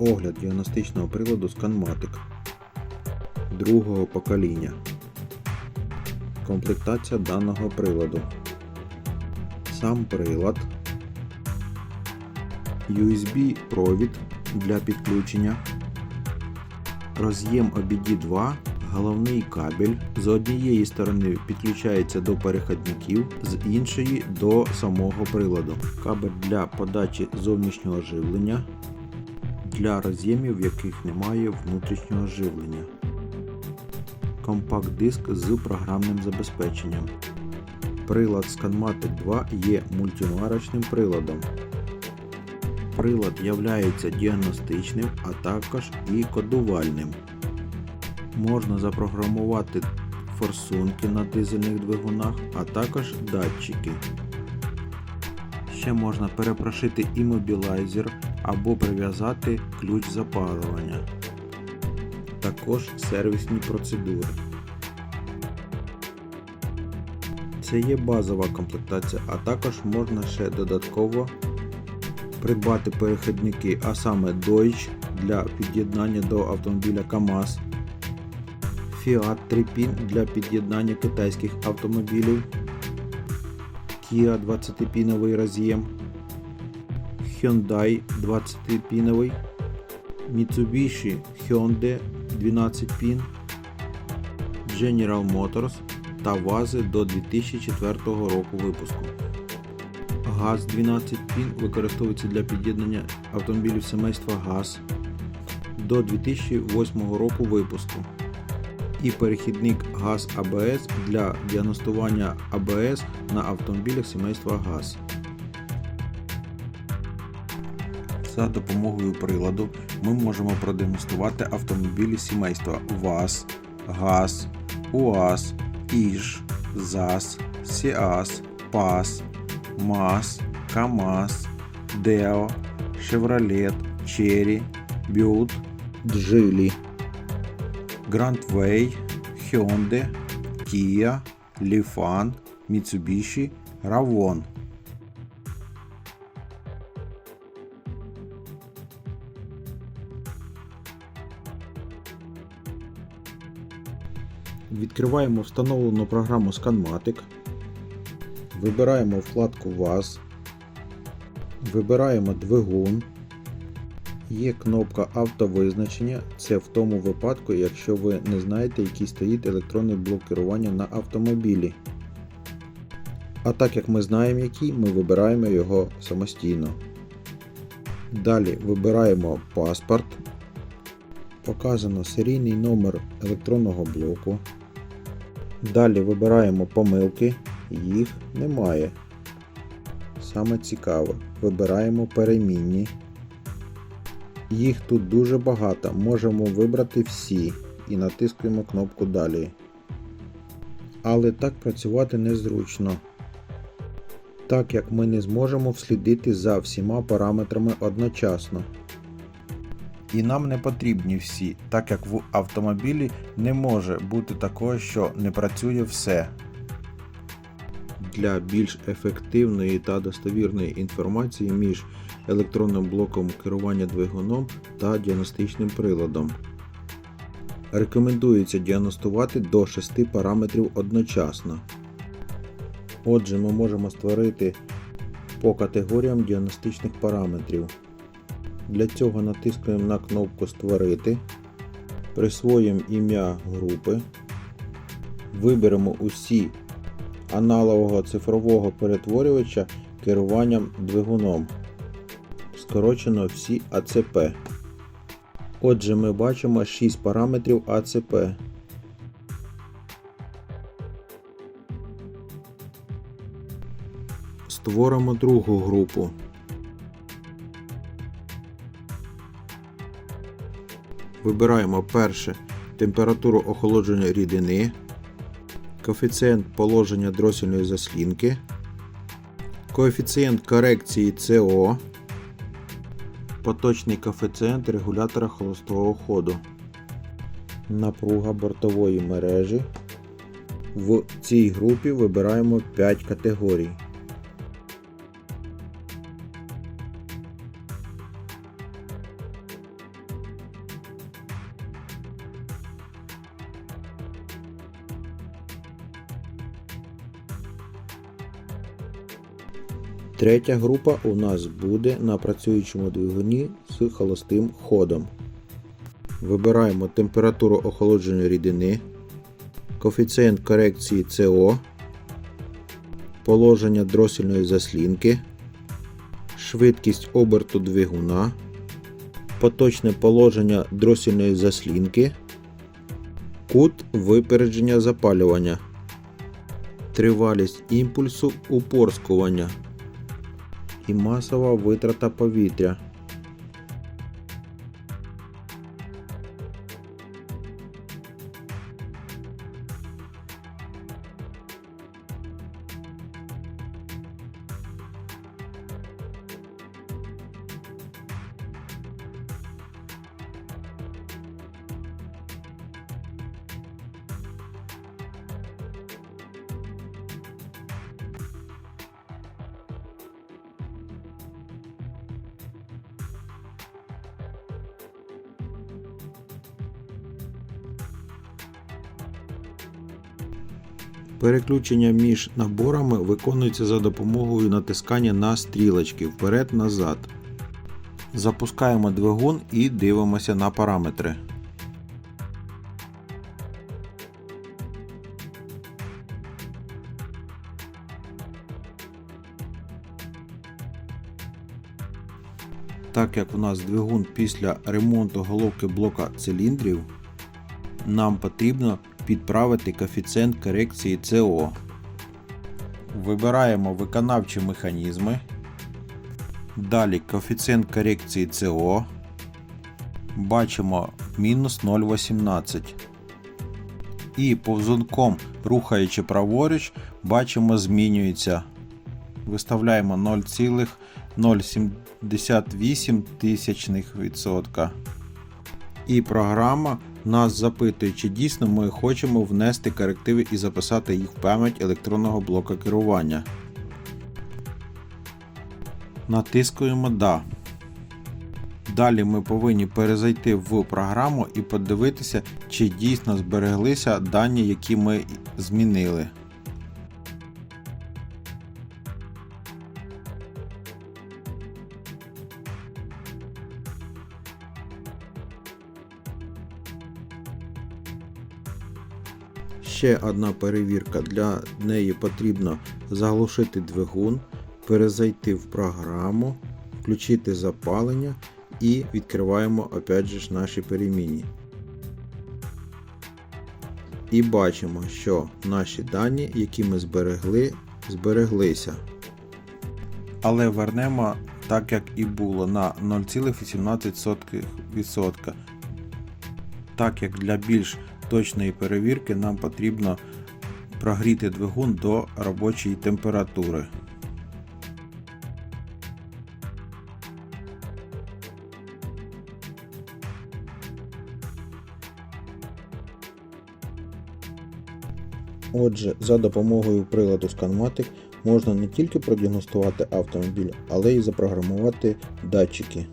Огляд діагностичного приладу Scanmatic другого покоління. Комплектація даного приладу. Сам прилад. USB провід для підключення. Роз'єм OBD2, головний кабель. З однієї сторони підключається до переходників, з іншої до самого приладу. Кабель для подачі зовнішнього живлення для роз'ємів, в яких немає внутрішнього живлення. Компакт-диск з програмним забезпеченням. Прилад Scanmatic 2 є мультимарочним приладом. Прилад являється діагностичним, а також і кодувальним. Можна запрограмувати форсунки на дизельних двигунах, а також датчики. Ще можна перепрошити іммобілайзер або прив'язати ключ запалювання. Також сервісні процедури. Це є базова комплектація, а також можна ще додатково придбати перехідники, а саме Deutsch для під'єднання до автомобіля КАМАЗ, Fiat 3PIN для під'єднання китайських автомобілів, Kia 20-піновий роз'єм, Hyundai 20-піновий, Mitsubishi Hyundai 12 пін, General Motors та ВАЗи до 2004 року випуску. ГАЗ 12 пін використовується для під'єднання автомобілів семейства ГАЗ до 2008 року випуску. І перехідник ГАЗ АБС для діагностування АБС на автомобілях семейства ГАЗ. За допомогою приладу ми можемо продемонструвати автомобілі сімейства ВАЗ, ГАЗ, УАЗ, ІЖ, ЗАЗ, СІАЗ, ПАЗ, МАЗ, КАМАЗ, ДЕО, Шевролет, Черрі, Бют, Джилі, Грандвей, Hyundai, Kia, Lifan, Mitsubishi, Ravon. Відкриваємо встановлену програму Scanmatic. Вибираємо вкладку ВАЗ. Вибираємо двигун. Є кнопка автовизначення. Це в тому випадку, якщо ви не знаєте, який стоїть електронний блок керування на автомобілі. А так як ми знаємо який, ми вибираємо його самостійно. Далі вибираємо паспорт. Показано серійний номер електронного блоку. Далі вибираємо помилки, їх немає. Саме цікаве, вибираємо перемінні. Їх тут дуже багато, можемо вибрати всі і натискуємо кнопку Далі. Але так працювати незручно, так як ми не зможемо вслідити за всіма параметрами одночасно. І нам не потрібні всі, так як в автомобілі не може бути такого, що не працює все. Для більш ефективної та достовірної інформації між електронним блоком керування двигуном та діагностичним приладом. Рекомендується діагностувати до 6 параметрів одночасно. Отже, ми можемо створити по категоріям діагностичних параметрів. Для цього натискаємо на кнопку Створити, присвоїмо ім'я групи, виберемо усі аналогового цифрового перетворювача керуванням двигуном. Скорочено всі АЦП. Отже, ми бачимо 6 параметрів АЦП. Створимо другу групу. Вибираємо перше температуру охолодження рідини, коефіцієнт положення дросільної заслінки, коефіцієнт корекції СО, поточний коефіцієнт регулятора холостого ходу, напруга бортової мережі. В цій групі вибираємо 5 категорій. Третя група у нас буде на працюючому двигуні з холостим ходом. Вибираємо температуру охолодження рідини, коефіцієнт корекції СО, положення дросільної заслінки, швидкість оберту двигуна, поточне положення дросільної заслінки, кут випередження запалювання, тривалість імпульсу упорскування і масова витрата повітря. Переключення між наборами виконується за допомогою натискання на стрілочки вперед-назад. Запускаємо двигун і дивимося на параметри. Так як у нас двигун після ремонту головки блока циліндрів, нам потрібно підправити коефіцієнт корекції СО. Вибираємо виконавчі механізми. Далі коефіцієнт корекції СО. Бачимо мінус 0,18. І повзунком, рухаючи праворуч, бачимо змінюється. Виставляємо 0,078 тисячних відсотка. І програма нас запитує, чи дійсно ми хочемо внести корективи і записати їх в пам'ять електронного блока керування. Натискуємо Да. Далі ми повинні перезайти в програму і подивитися, чи дійсно збереглися дані, які ми змінили. Ще одна перевірка. Для неї потрібно заглушити двигун, перезайти в програму, включити запалення і відкриваємо опять же наші перемінні. І бачимо, що наші дані, які ми зберегли, збереглися. Але вернемо так, як і було на 0,18%. Так як для більш точної перевірки нам потрібно прогріти двигун до робочої температури. Отже, за допомогою приладу ScanMatic можна не тільки продіагностувати автомобіль, але й запрограмувати датчики.